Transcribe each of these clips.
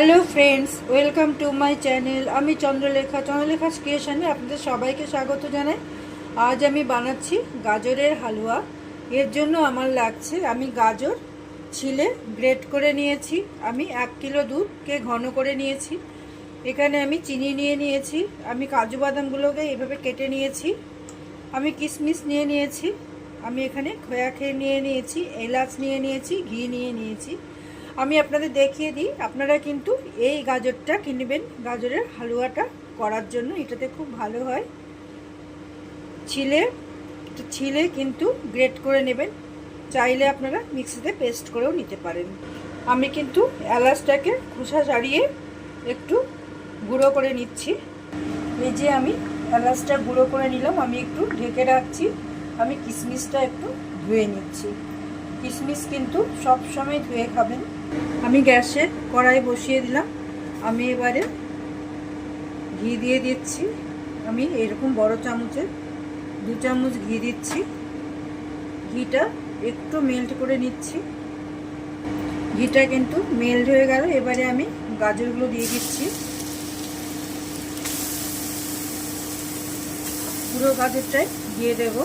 Hello friends, welcome to my channel. আমি চন্দ্রলেখা। চন্দ্রলেখা ক্রিয়েশনে আপনাদের সবাইকে স্বাগত জানাই। আজ আমি বানাচ্ছি গাজরের হালুয়া। এর জন্য আমার লাগছে, আমি গাজর, ছিলে গ্রেট করে নিয়েছি। আমি এক কিলো দুধকে ঘন করে নিয়েছি। এখানে আমি চিনি নিয়ে নিয়েছি। আমি কাজু বাদামগুলোকে এভাবে কেটে নিয়েছি। আমি কিশমিশ নিয়ে নিয়েছি। আমি এখানে খোয়া খেয়ে নিয়ে নিয়েছি, এলাচ নিয়ে নিয়েছি, ঘি নিয়ে নিয়েছি। আমি আপনাদের দেখিয়ে দিই, আপনারা কিন্তু এই গাজরটা কিনবেন গাজরের হালুয়াটা করার জন্য, এটাতে খুব ভালো হয়। ছিলে ছিলে কিন্তু গ্রেট করে নেবেন, চাইলে আপনারা মিক্সিতে পেস্ট করেও নিতে পারেন। আমি কিন্তু এলাচটাকে খোসা ছাড়িয়ে একটু গুঁড়ো করে নিচ্ছি। এই যে আমি এলাচটা গুঁড়ো করে নিলাম, আমি একটু ঢেকে রাখছি, আমি কিশমিশটা একটু ধুয়ে নিচ্ছি। কিশমিশ কিন্তু সব সময় ধুয়ে খাবেন আমি গ্যাসে কড়াই বসিয়ে দিলাম। আমি এবারে ঘি দিয়ে দিচ্ছি। আমি এরকম বড় চামচে দু চামচ ঘি দিচ্ছি। ঘিটা একটু মেল্ট করে নিচ্ছি। ঘিটা কিন্তু মেল্ট হয়ে গেল। এবারে আমি গাজরগুলো দিয়ে দিচ্ছি। পুরো গাজরটাই দিয়ে দেব।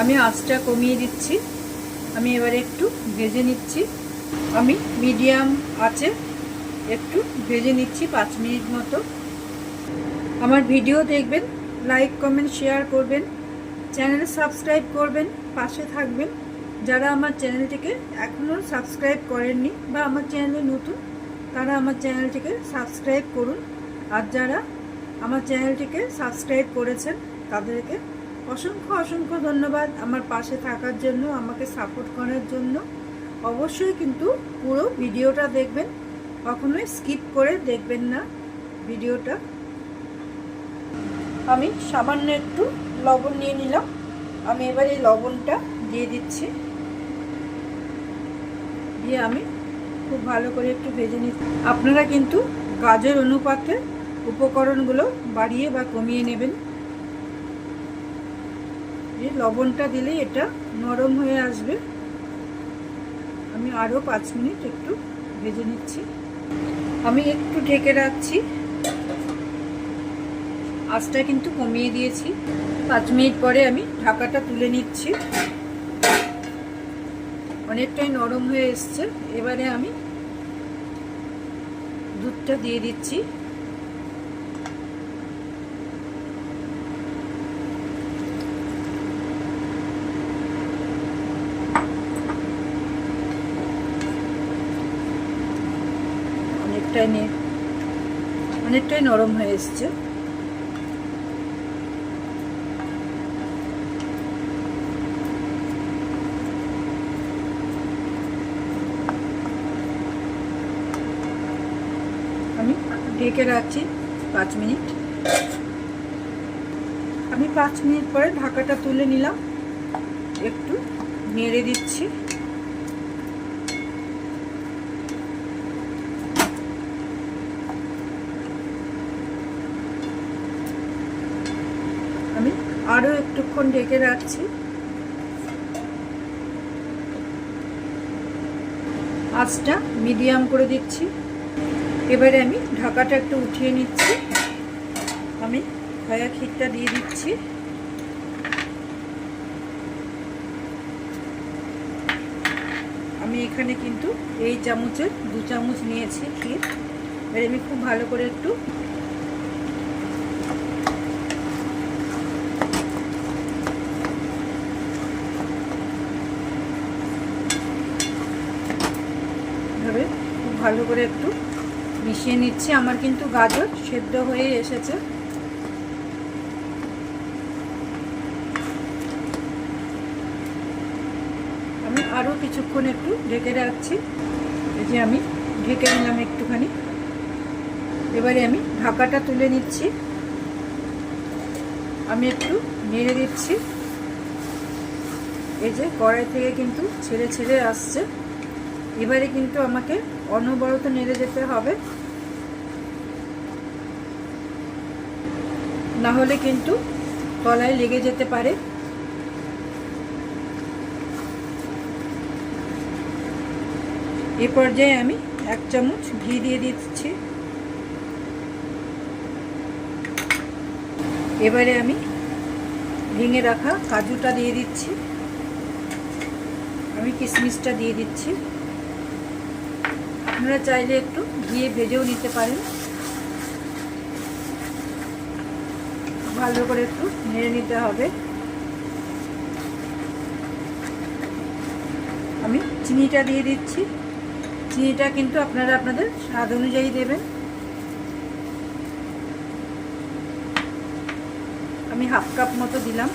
আমি আঁচটা কমিয়ে দিচ্ছি। আমি এবারে একটু ভেজে নিচ্ছি। আমি মিডিয়াম আছে, একটু ভেজে নিচ্ছি পাঁচ মিনিট মতো। আমার ভিডিও দেখবেন, লাইক, কমেন্ট, শেয়ার করবেন, চ্যানেল সাবস্ক্রাইব করবেন, পাশে থাকবেন। যারা আমার চ্যানেলটিকে এখনও সাবস্ক্রাইব করেননি বা আমার চ্যানেলে নতুন, তারা আমার চ্যানেলটিকে সাবস্ক্রাইব করুন। আর যারা আমার চ্যানেলটিকে সাবস্ক্রাইব করেছেন, তাদেরকে অসংখ্য অসংখ্য ধন্যবাদ আমার পাশে থাকার জন্য, আমাকে সাপোর্ট করার জন্য। অবশ্যই কিন্তু পুরো ভিডিওটা দেখবেন। কখনোই স্কিপ করে দেখবেন না ভিডিওটা। আমি সামান্য একটু লবণ নিয়ে নিলাম। আমি এবার এই লবণটা দিয়ে দিচ্ছি। দিয়ে আমি খুব ভালো করে একটু ভেজে নিচ্ছি। আপনারা কিন্তু গাজর অনুপাতে উপকরণগুলো বাড়িয়ে বা কমিয়ে নেবেন। লবণটা দিলে এটা নরম হয়ে আসবে। আমি আরও পাঁচ মিনিট একটু ভেজে নিচ্ছি। আমি একটু ঢেকে রাখছি। আঁচটা কিন্তু কমিয়ে দিয়েছি। পাঁচ মিনিট পরে আমি ঢাকাটা তুলে নিচ্ছি। অনেকটাই নরম হয়ে এসছে। এবারে আমি দুধটা দিয়ে দিচ্ছি। অনেকটাই নে অনেকটাই নরম হয়ে এসছে। আমি ঢেকে রাখছি পাঁচ মিনিট। আমি পাঁচ মিনিট পরে ঢাকাটা তুলে নিলাম। একটু নেড়ে দিচ্ছি আমি আরও একটুক্ষণ ঢেকে রাখছি। আঁচটা মিডিয়াম করে দিচ্ছি। এবারে আমি ঢাকাটা একটু উঠিয়ে নিচ্ছি। আমি খয়া ক্ষীরটা দিয়ে দিচ্ছি। আমি এখানে কিন্তু এই চামচের দু চামচ নিয়েছি ক্ষীর। এবার আমি খুব ভালো করে একটু এভাবে খুব ভালো করে একটু মিশিয়ে নিচ্ছি। আমার কিন্তু গাজর সেদ্ধ হয়ে এসেছে। আমি আরও কিছুক্ষণ একটু ঢেকে রাখছি। এই যে আমি ঢেকে নিলাম একটুখানি। এবারে আমি ঢাকাটা তুলে নিচ্ছি। আমি একটু নেড়ে দিচ্ছি। এই যে কড়াই থেকে কিন্তু ছেড়ে ছেড়ে আসছে। এবারে কিন্তু আমাকে অনবরত নেড়ে যেতে হবে। না হলে কিন্তু তলায় লেগে যেতে পারে। এ পর্যায়ে আমি এক চামচ ঘি দিয়ে দিচ্ছি। এবারে আমি ভেঙে রাখা কাজুটা দিয়ে দিচ্ছি। আমি কিশমিশটা দিয়ে দিচ্ছি। আপনারা চাইলে একটু ঘিয়ে ভেজেও নিতে পারেন। ভালো করে একটু নেড়ে নিতে হবে। আমি চিনিটা দিয়ে দিচ্ছি। চিনিটা কিন্তু আপনারা আপনাদের স্বাদ অনুযায়ী দেবেন। আমি হাফ কাপ মতো দিলাম।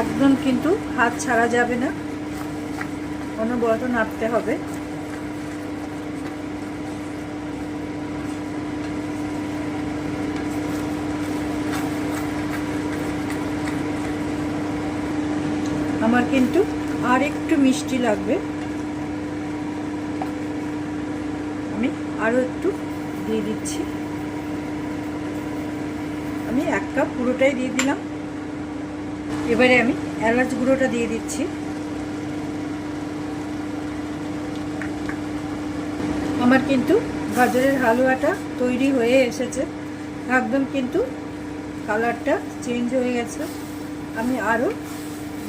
একদম কিন্তু হাত ছাড়া যাবে না। অনবরত নাড়তে হবে। আমার কিন্তু আর একটু মিষ্টি লাগবে। আমি আরও একটু দিয়ে দিচ্ছি। আমি এক কাপ পুরোটাই দিয়ে দিলাম। এবারে আমি এলাচ গুঁড়োটা দিয়ে দিচ্ছি। আমার কিন্তু গাজরের হালুয়াটা তৈরি হয়ে এসেছে। একদম কিন্তু কালারটা চেঞ্জ হয়ে গেছে। আমি আরও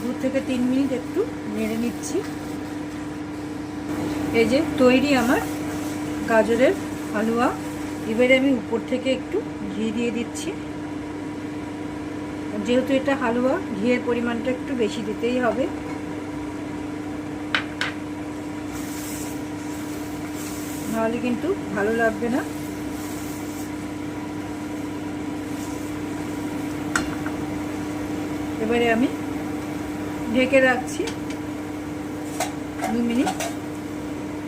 দু থেকে তিন মিনিট একটু নেড়ে নিচ্ছি। এই যে তৈরি আমার গাজরের হালুয়া। এবারে আমি উপর থেকে একটু ঘি দিয়ে দিচ্ছি। যেহেতু এটা হালুয়া, ঘিয়ের পরিমাণটা একটু বেশি দিতেই হবে। নাহলে কিন্তু ভালো লাগবে না। এবারে আমি ঢেকে রাখছি। দু মিনিট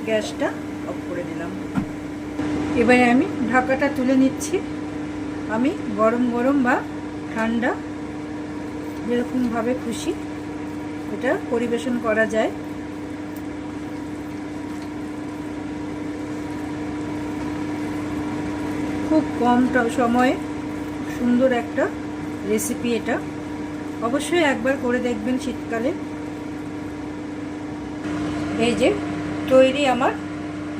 গ্যাসটা অফ করে দিলাম এবারে আমি ঢাকাটা তুলে নিচ্ছি। আমি গরম গরম বা ঠান্ডা যেরকমভাবে খুশি, এটা পরিবেশন করা যায়। খুব কম সময়ে সুন্দর একটা রেসিপি এটা। অবশ্যই একবার করে দেখবেন শীতকালে। এই যে, তৈরি আমার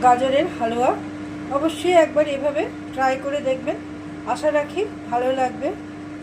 গাজরের হালুয়া। অবশ্যই একবার এভাবে ট্রাই করে দেখবেন। আশা রাখি ভালো লাগবে।